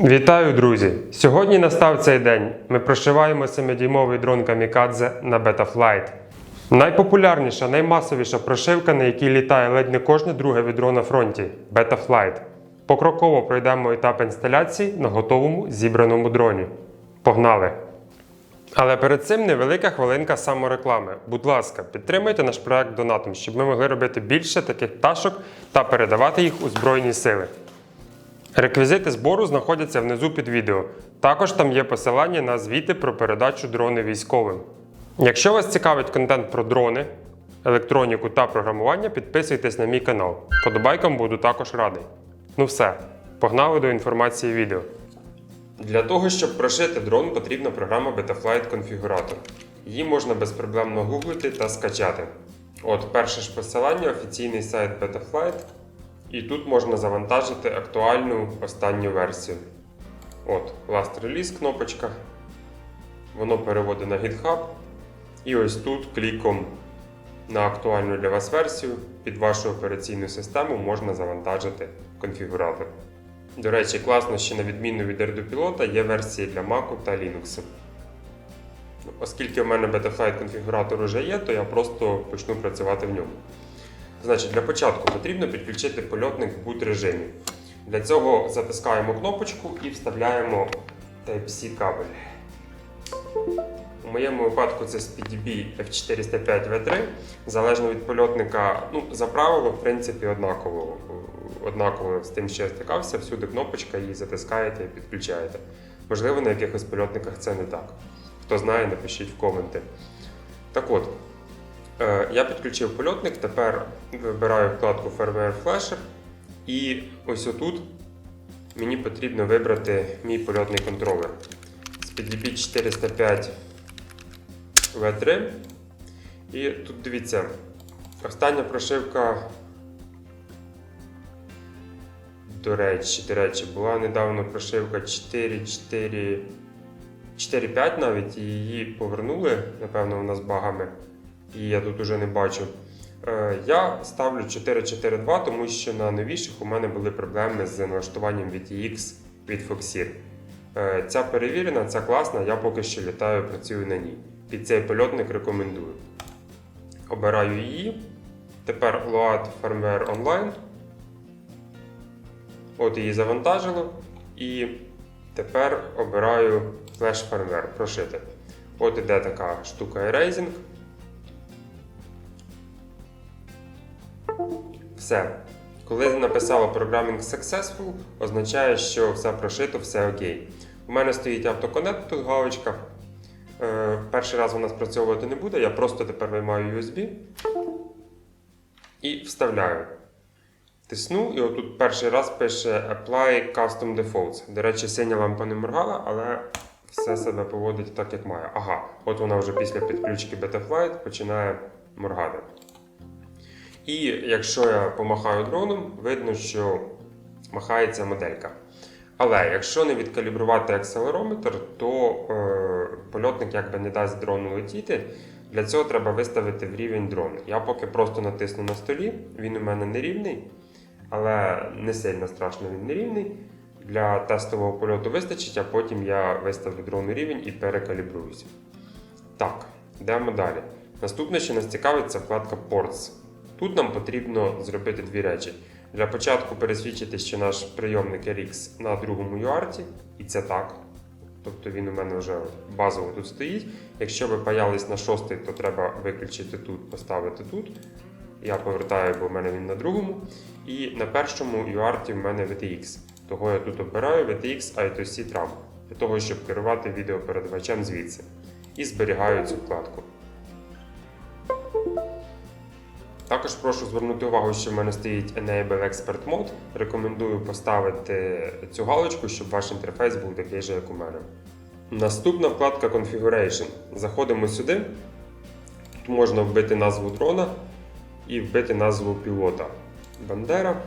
Вітаю, друзі! Сьогодні настав цей день. Ми прошиваємо 7-дюймовий дрон Камікадзе на Betaflight. Найпопулярніша, наймасовіша прошивка, на якій літає ледь не кожне друге відро на фронті Betaflight. Покроково пройдемо етап інсталяції на готовому зібраному дроні. Погнали! Але перед цим невелика хвилинка самореклами. Будь ласка, підтримуйте наш проект донатом, щоб ми могли робити більше таких пташок та передавати їх у Збройні сили. Реквізити збору знаходяться внизу під відео. Також там є посилання на звіти про передачу дрони військовим. Якщо вас цікавить контент про дрони, електроніку та програмування, підписуйтесь на мій канал. Подобайкам буду також радий. Ну все, погнали до інформації відео. Для того, щоб прошити дрон, потрібна програма Betaflight Configurator. Її можна безпроблемно гуглити та скачати. От перше ж посилання офіційний сайт Betaflight. І тут можна завантажити актуальну останню версію. От, Last Release кнопочка. Воно переводить на GitHub. І ось тут кліком на актуальну для вас версію під вашу операційну систему можна завантажити конфігуратор. До речі, класно, що на відміну від Erdopilot є версії для Mac та Linux. Оскільки в мене Betaflight конфігуратор вже є, то я просто почну працювати в ньому. Значить, для початку потрібно підключити польотник в boot режимі. Для цього затискаємо кнопочку і вставляємо Type-C кабель. У моєму випадку це SpeedyB F405V3. Залежно від польотника, ну, за правило, в принципі, однаково. Однаково з тим, що я стикався, всюди кнопочка, її затискаєте і підключаєте. Можливо, на якихось польотниках це не так. Хто знає, напишіть в коменти. Так от, Я підключив польотник, тепер вибираю вкладку Firmware Flasher. І ось отут мені потрібно вибрати мій польотний контролер. З SpeedDB 405 V3. І тут дивіться, остання прошивка. До речі, до речі, була недавно прошивка 4.4. 4.5 навіть і її повернули, напевно, вона з багами і я тут уже не бачу. Е, Я ставлю 4.4.2, тому що на новіших у мене були проблеми з налаштуванням VTX від Foxir. Е, Ця перевірена, ця класна, я поки що літаю, працюю на ній. Під цей польотник рекомендую. Обираю її. Тепер Load Firmware Online. От її завантажило. І тепер обираю Flash Firmware прошити. От іде така штука Erasing. Все. Коли написало Programming Successful, означає, що все прошито, все окей. У мене стоїть автоконект, тут галочка. Е, перший раз вона спрацьовувати не буде, я просто тепер виймаю USB і вставляю. Тисну, і отут перший раз пише Apply Custom Defaults. До речі, синя лампа не моргала, але все себе поводить так, як має. Ага, от вона вже після підключки Betaflight починає моргати. І якщо я помахаю дроном, видно, що махається моделька. Але якщо не відкалібрувати акселерометр, то е, польотник якби не дасть дрону летіти. Для цього треба виставити в рівень дрону. Я поки просто натисну на столі, він у мене не рівний, але не сильно страшно він не рівний. Для тестового польоту вистачить, а потім я виставлю дрону рівень і перекалібруюся. Так, йдемо далі. Наступне, що нас цікавить, це вкладка Ports. Тут нам потрібно зробити дві речі. Для початку пересвідчити, що наш прийомник RX на другому UART, і це так. Тобто він у мене вже базово тут стоїть. Якщо ви паялись на шостий, то треба виключити тут, поставити тут. Я повертаю, бо в мене він на другому. І на першому UART в мене VTX. Того я тут обираю VTX I2C Trump, для того, щоб керувати відеопередавачем звідси. І зберігаю цю вкладку. Також прошу звернути увагу, що в мене стоїть Enable Expert Mode. Рекомендую поставити цю галочку, щоб ваш інтерфейс був такий же, як у мене. Наступна вкладка Configuration. Заходимо сюди. Тут можна вбити назву дрона і вбити назву пілота. Бандера.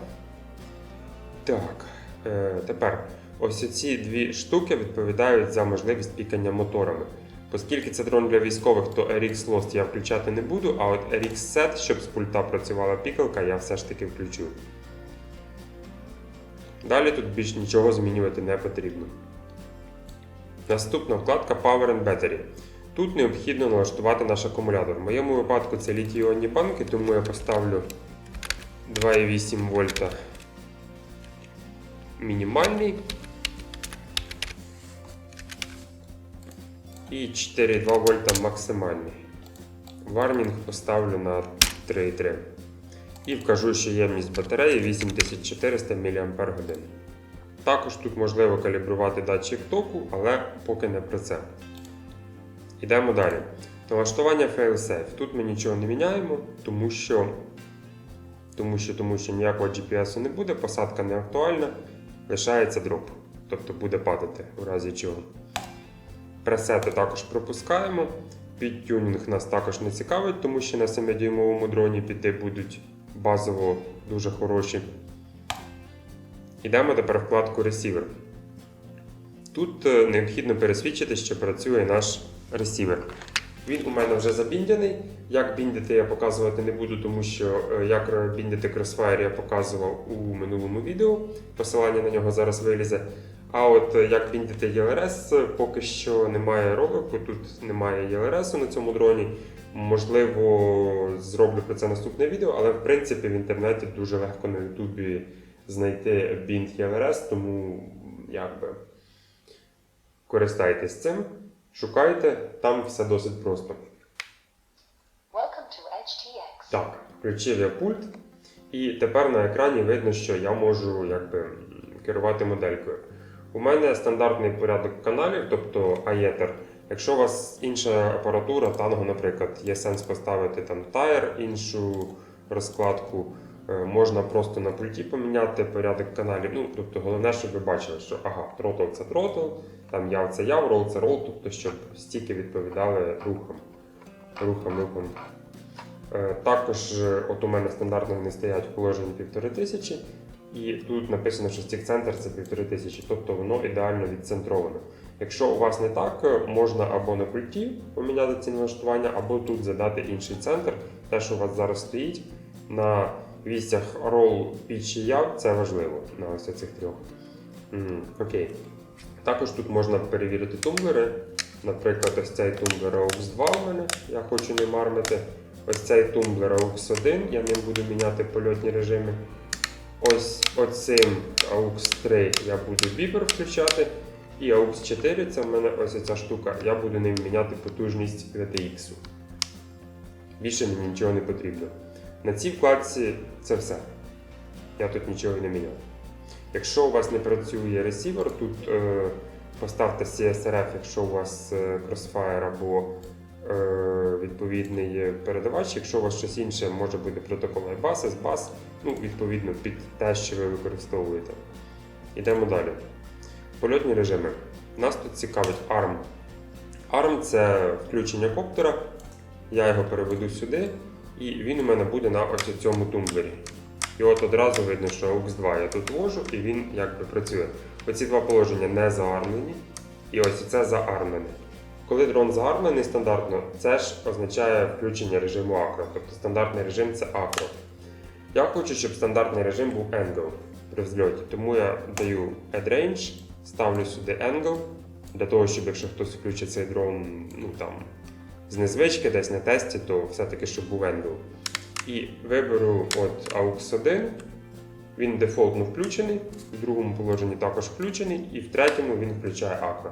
Так, е, тепер ось ці дві штуки відповідають за можливість пікання моторами. Оскільки це дрон для військових, то RX Lost я включати не буду, а от RX Set, щоб з пульта працювала пікалка, я все ж таки включу. Далі тут більш нічого змінювати не потрібно. Наступна вкладка Power and Battery. Тут необхідно налаштувати наш акумулятор. В моєму випадку це літій-іонні банки, тому я поставлю 2,8 вольта мінімальний. І 4,2 вольта максимальний. Вармінг поставлю на 3,3. І вкажу, що ємність батареї 8400 мАч. Також тут можливо калібрувати датчик току, але поки не про це. Йдемо далі. Налаштування FailSafe. Тут ми нічого не міняємо, тому що, тому що, тому що ніякого GPS не буде, посадка не актуальна, лишається дроп. Тобто буде падати у разі чого. Пресети також пропускаємо. Підтюнінг нас також не цікавить, тому що на 7-дюймовому дроні піди будуть базово дуже хороші. Йдемо тепер вкладку Receiver. Тут е, необхідно пересвідчити, що працює наш ресівер. Він у мене вже забіндяний. Як біндити я показувати не буду, тому що е, як біндити Crossfire я показував у минулому відео. Посилання на нього зараз вилізе. А от е, як біндити ELRS, е, поки що немає ролику, тут немає ELRS на цьому дроні. Можливо, зроблю про це наступне відео, але в принципі в інтернеті дуже легко на Ютубі знайти бінд ELRS, тому якби користайтесь цим, шукайте, там все досить просто. Welcome to HTX. Так, включив я пульт, і тепер на екрані видно, що я можу якби, керувати моделькою. У мене стандартний порядок каналів, тобто аєтер. Якщо у вас інша апаратура, танго, наприклад, є сенс поставити там тайр, іншу розкладку. Е, Можна просто на пульті поміняти порядок каналів. Ну, тобто головне, щоб ви бачили, що ага, тротл це тротл, там яв це яв, рол це рол, тобто щоб стільки відповідали рухам. Рухам, рухам. Е, Також, е, от у мене стандартно вони стоять в положенні 1500, і тут написано, що стік центр це 1500, тобто воно ідеально відцентровано. Якщо у вас не так, е, можна або на пульті поміняти ці налаштування, або тут задати інший центр. Те, що у вас зараз стоїть на вісях roll, pitch і яв, це важливо на ось цих трьох. Окей. Також тут можна перевірити тумблери. Наприклад, ось цей тумблер AUX 2 у мене, я хочу не мармити. Ось цей тумблер AUX 1, я ним буду міняти польотні режими. Ось оцим AUX 3 я буду біпер включати. І AUX 4 це в мене ось ця штука, я буду ним міняти потужність VTX. Більше мені нічого не потрібно. На цій вкладці це все. Я тут нічого не міняв. Якщо у вас не працює ресівер, тут е, поставте CSRF, якщо у вас е, Crossfire або відповідний передавач. Якщо у вас щось інше, може бути протокол iBus, SBus, ну, відповідно під те, що ви використовуєте. Йдемо далі. Польотні режими. Нас тут цікавить ARM. ARM це включення коптера. Я його переведу сюди, і він у мене буде на ось цьому тумблері. І от одразу видно, що AUX 2 я тут ввожу, і він якби працює. Оці два положення не заармлені, і ось це заармлене. Коли дрон заармлений стандартно, це ж означає включення режиму акро, тобто стандартний режим це акро. Я хочу, щоб стандартний режим був angle при взльоті, тому я даю add range, ставлю сюди angle, для того, щоб якщо хтось включить цей дрон ну, там, з незвички, десь на тесті, то все-таки щоб був angle. І виберу от AUX 1, він дефолтно включений, в другому положенні також включений, і в третьому він включає акро.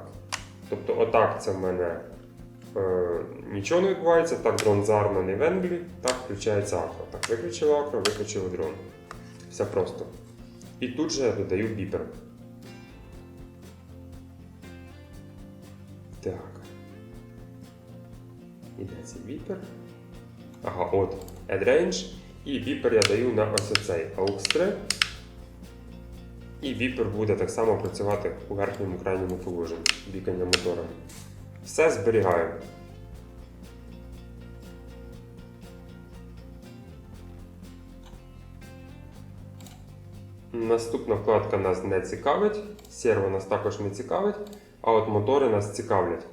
Тобто, отак це в мене е, нічого не відбувається, так дрон заармлений в енглі, так включається акро. Так, виключили акро, виключили дрон. Все просто. І тут же я додаю біпер. Так. Іде цей біпер. Ага, от Add Range. І біпер я даю на ось цей AUX 3. І біпер буде так само працювати у верхньому крайньому положенні бікання мотором. Все зберігаю. Наступна вкладка нас не цікавить, серво нас також не цікавить, а от мотори нас цікавлять.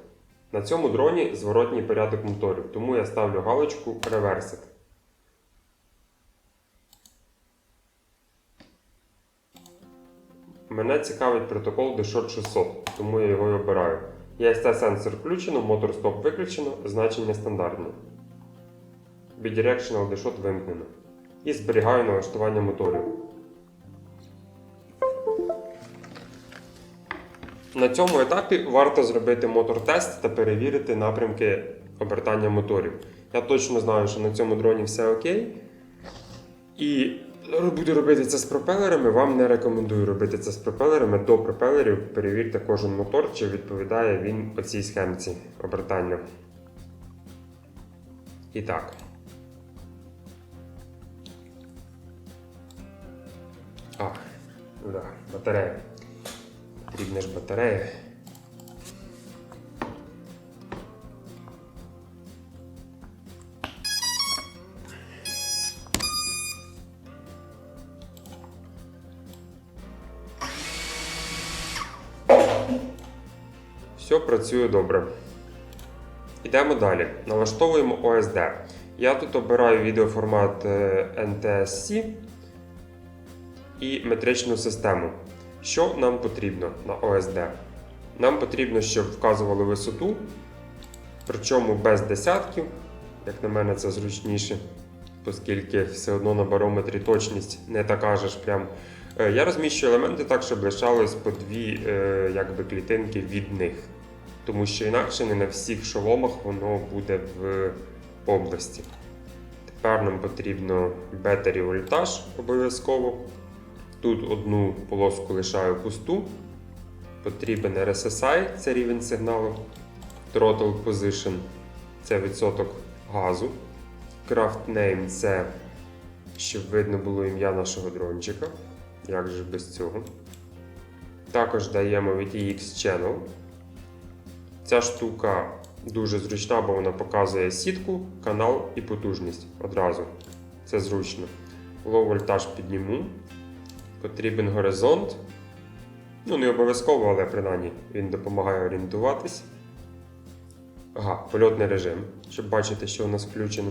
На цьому дроні зворотній порядок моторів, тому я ставлю галочку Reversed. Мене цікавить протокол DShot 600, тому я його і обираю. EST сенсор включено, мотор стоп виключено, значення стандартне. Bidirectional DShot вимкнено. І зберігаю налаштування моторів. На цьому етапі варто зробити мотор-тест та перевірити напрямки обертання моторів. Я точно знаю, що на цьому дроні все окей. І буду робити це з пропелерами. Вам не рекомендую робити це з пропелерами. До пропелерів перевірте кожен мотор, чи відповідає він оцій схемці обертання. І так. А, да, батарея. Потрібна ж батарея. Працює добре. Йдемо далі. Налаштовуємо OSD. Я тут обираю відеоформат е, NTSC і метричну систему. Що нам потрібно на OSD? Нам потрібно, щоб вказували висоту, причому без десятків. Як на мене, це зручніше, оскільки все одно на барометрі точність не така ж прям. Е, Я розміщую елементи так, щоб лишалось по дві е, якби, клітинки від них. Тому що інакше не на всіх шоломах воно буде в області. Тепер нам потрібно бетері вольтаж обов'язково. Тут одну полоску лишаю пусту. Потрібен RSSI, це рівень сигналу. Throttle Position це відсоток газу. Craft Name це щоб видно було ім'я нашого дрончика. Як же без цього? Також даємо VTX Channel. Ця штука дуже зручна, бо вона показує сітку, канал і потужність одразу. Це зручно. Low вольтаж підніму. Потрібен горизонт. Ну, не обов'язково, але принаймні він допомагає орієнтуватись. Ага, польотний режим, щоб бачити, що у нас включено.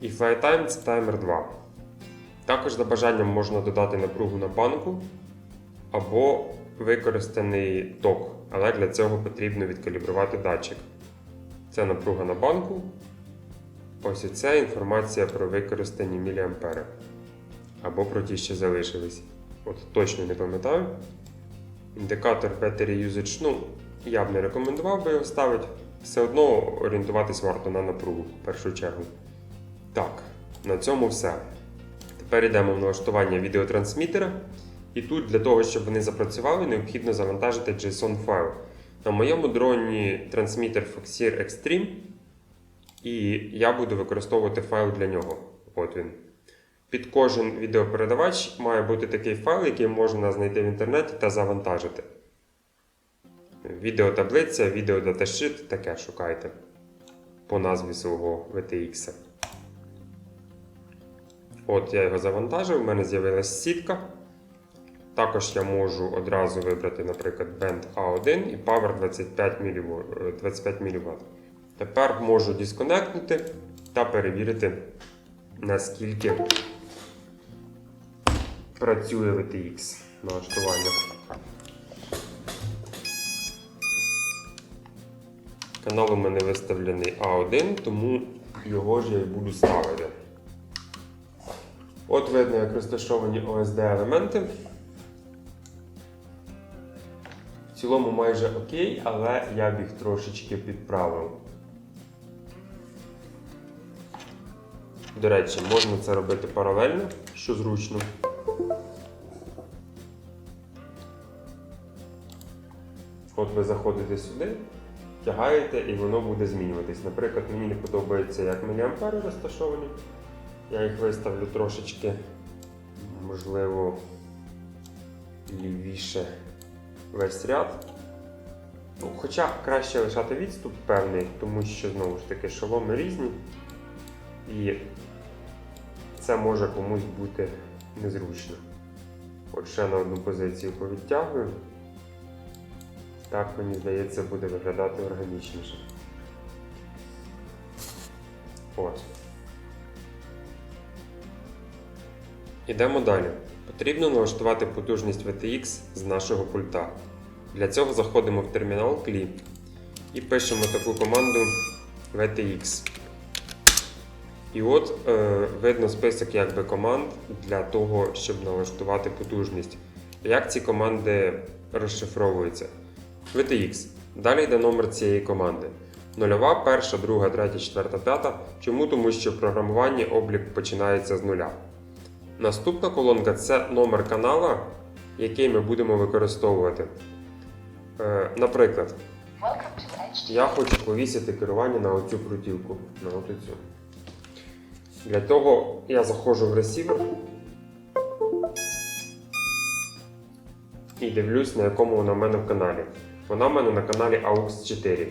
І FlyTime це таймер 2. Також за бажанням можна додати напругу на банку або використаний ток, але для цього потрібно відкалібрувати датчик. Це напруга на банку. Ось це інформація про використані міліампери. Або про ті, що залишились. От точно не пам'ятаю. Індикатор Battery Usage, ну, я б не рекомендував би його ставити. Все одно орієнтуватись варто на напругу в першу чергу. Так, на цьому все. Тепер йдемо в налаштування відеотрансмітера. І тут для того, щоб вони запрацювали, необхідно завантажити JSON файл. На моєму дроні трансмітер Foxeer Extreme. І я буду використовувати файл для нього. От він. Під кожен відеопередавач має бути такий файл, який можна знайти в інтернеті та завантажити. Відеотаблиця, відеодаташит, таке шукайте по назві свого VTX. От я його завантажив, в мене з'явилась сітка. Також я можу одразу вибрати, наприклад, Band A1 і Power 25 мВ. 25 мВт. Тепер можу дисконектнути та перевірити, наскільки працює VTX налаштування. Канал у мене виставлений A1, тому його ж я і буду ставити. От видно, як розташовані OSD елементи. Цілому майже окей, але я б їх трошечки підправив. До речі, можна це робити паралельно, що зручно. От ви заходите сюди, тягаєте і воно буде змінюватись. Наприклад, мені не подобається, як міліампери розташовані. Я їх виставлю трошечки, можливо, лівіше весь ряд. Ну, Хоча краще лишати відступ певний, тому що знову ж таки шоломи різні. І це може комусь бути незручно. От ще на одну позицію повідтягую. Так, мені здається, буде виглядати органічніше. От. Ідемо далі. Потрібно налаштувати потужність VTX з нашого пульта. Для цього заходимо в термінал CLI і пишемо таку команду VTX. І от е, видно список якби, команд для того, щоб налаштувати потужність. Як ці команди розшифровуються? VTX. Далі йде номер цієї команди. Нульова, перша, друга, третя, четверта, п'ята. Чому? Тому що в програмуванні облік починається з нуля. Наступна колонка це номер канала, який ми будемо використовувати. Е, наприклад, я хочу повісити керування на оцю крутілку, на оцю. Для того я заходжу в ресівер і дивлюсь, на якому вона в мене в каналі. Вона в мене на каналі AUX 4.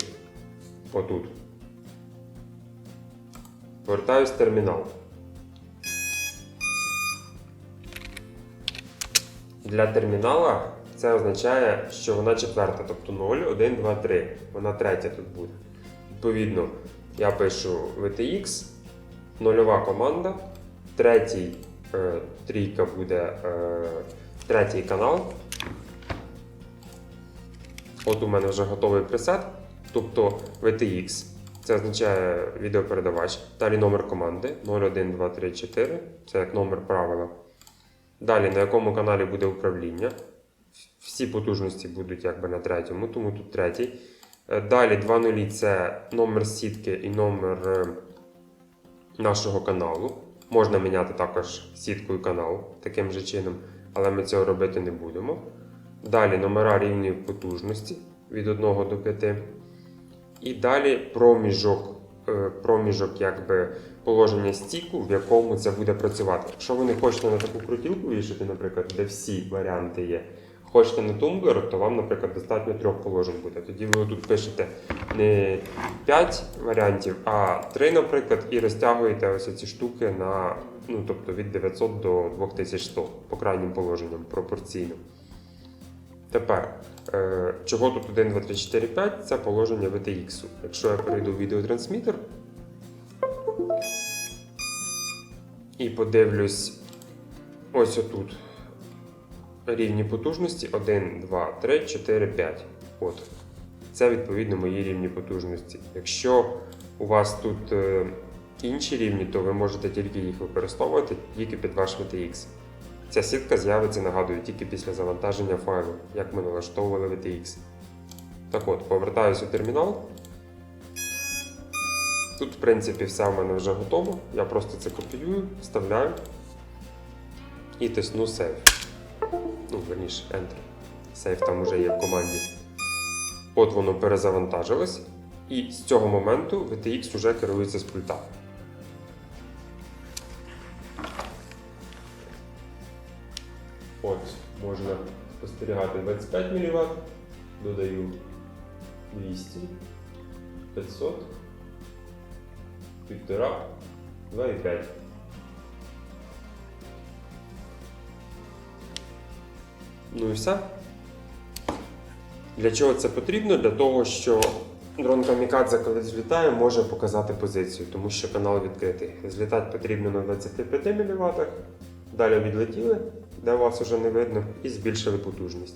Отут. Повертаюсь в термінал. Для термінала це означає, що вона четверта, тобто 0, 1, 2, 3. Вона третя тут буде. Відповідно, я пишу VTX, нульова команда, третій е, трійка буде е, третій канал. От у мене вже готовий пресет, тобто VTX. Це означає відеопередавач. Далі номер команди 01, 2, 3, 4. Це як номер правила. Далі на якому каналі буде управління. Всі потужності будуть якби на третьому, тому тут третій. Е, Далі два нулі це номер сітки і номер е, нашого каналу. Можна міняти також сітку і канал таким же чином, але ми цього робити не будемо. Далі номера рівнів потужності від 1 до 5. І далі проміжок, проміжок якби, положення стіку, в якому це буде працювати. Якщо ви не хочете на таку крутілку вішати, наприклад, де всі варіанти є, хочете на тумблер, то вам, наприклад, достатньо трьох положень буде. Тоді ви тут пишете не 5 варіантів, а 3, наприклад, і розтягуєте ось ці штуки на ну, тобто від 900 до 2100 по крайнім положенням пропорційно. Тепер, е, чого тут 1, 2, 3, 4, 5 це положення VTX. Якщо я перейду в відеотрансмітер і подивлюсь ось отут рівні потужності 1, 2, 3, 4, 5. От. Це відповідно мої рівні потужності. Якщо у вас тут е, інші рівні, то ви можете тільки їх використовувати тільки під ваш VTX. Ця сітка з'явиться, нагадую, тільки після завантаження файлу, як ми налаштовували VTX. Так от, повертаюся у термінал. Тут, в принципі, все в мене вже готово. Я просто це копіюю, вставляю і тисну Save. Ну, верніше, Enter. Save там вже є в команді. От воно перезавантажилось. І з цього моменту VTX вже керується з пульта. Спостерігати 25 мВт, додаю 200, 500, 1,5, 2,5. Ну і все. Для чого це потрібно? Для того, що дрон Камікадзе, коли злітає, може показати позицію, тому що канал відкритий. Злітати потрібно на 25 мВт. Далі відлетіли, де вас вже не видно, і збільшили потужність.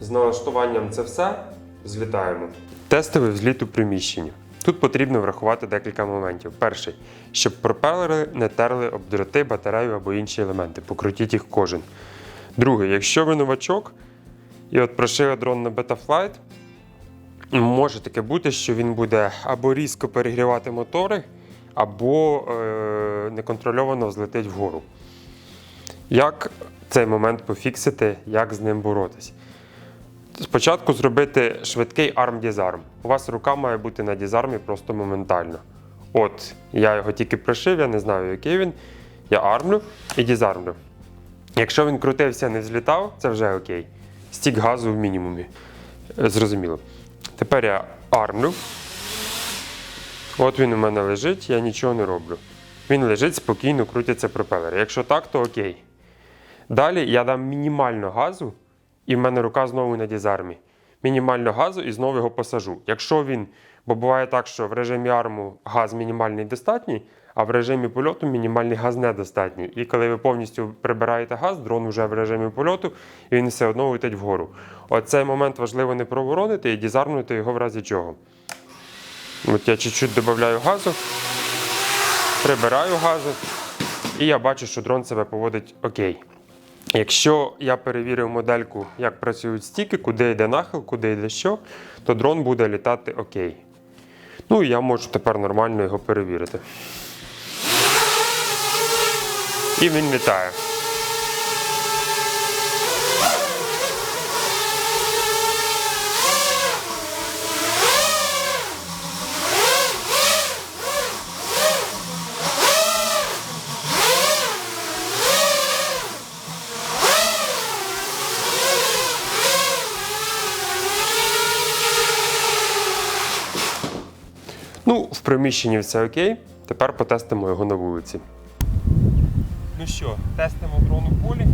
З налаштуванням це все. Злітаємо. Тестовий взліт у приміщенні. Тут потрібно врахувати декілька моментів. Перший, щоб пропелери не терли об дроти, батарею або інші елементи. Покрутіть їх кожен. Другий, якщо ви новачок і от прошили дрон на Betaflight, може таке бути, що він буде або різко перегрівати мотори, або е, неконтрольовано взлетить вгору. Як цей момент пофіксити, як з ним боротись? Спочатку зробити швидкий арм-дізарм. У вас рука має бути на дізармі просто моментально. От, я його тільки пришив, я не знаю, який він. Я армлю і дізармлю. Якщо він крутився, не взлітав, це вже окей. Стік газу в мінімумі. Е, Зрозуміло. Тепер я армлю. От він у мене лежить, я нічого не роблю. Він лежить, спокійно крутяться пропелери. Якщо так, то окей. Далі я дам мінімально газу, і в мене рука знову на дізармі. Мінімально газу і знову його посажу. Якщо він, бо буває так, що в режимі арму газ мінімальний достатній, А в режимі польоту мінімальний газ недостатній. І коли ви повністю прибираєте газ, дрон вже в режимі польоту, і він все одно летить вгору. Оцей момент важливо не проворонити і дізармнути його в разі чого. От я чуть-чуть додаю газу, прибираю газу, і я бачу, що дрон себе поводить окей. Якщо я перевірив модельку, як працюють стіки, куди йде нахил, куди йде що, то дрон буде літати окей. Ну і я можу тепер нормально його перевірити. І він літає. Ну, в приміщенні все окей. Тепер потестимо його на вулиці. Ну що, тестимо дрон у полі.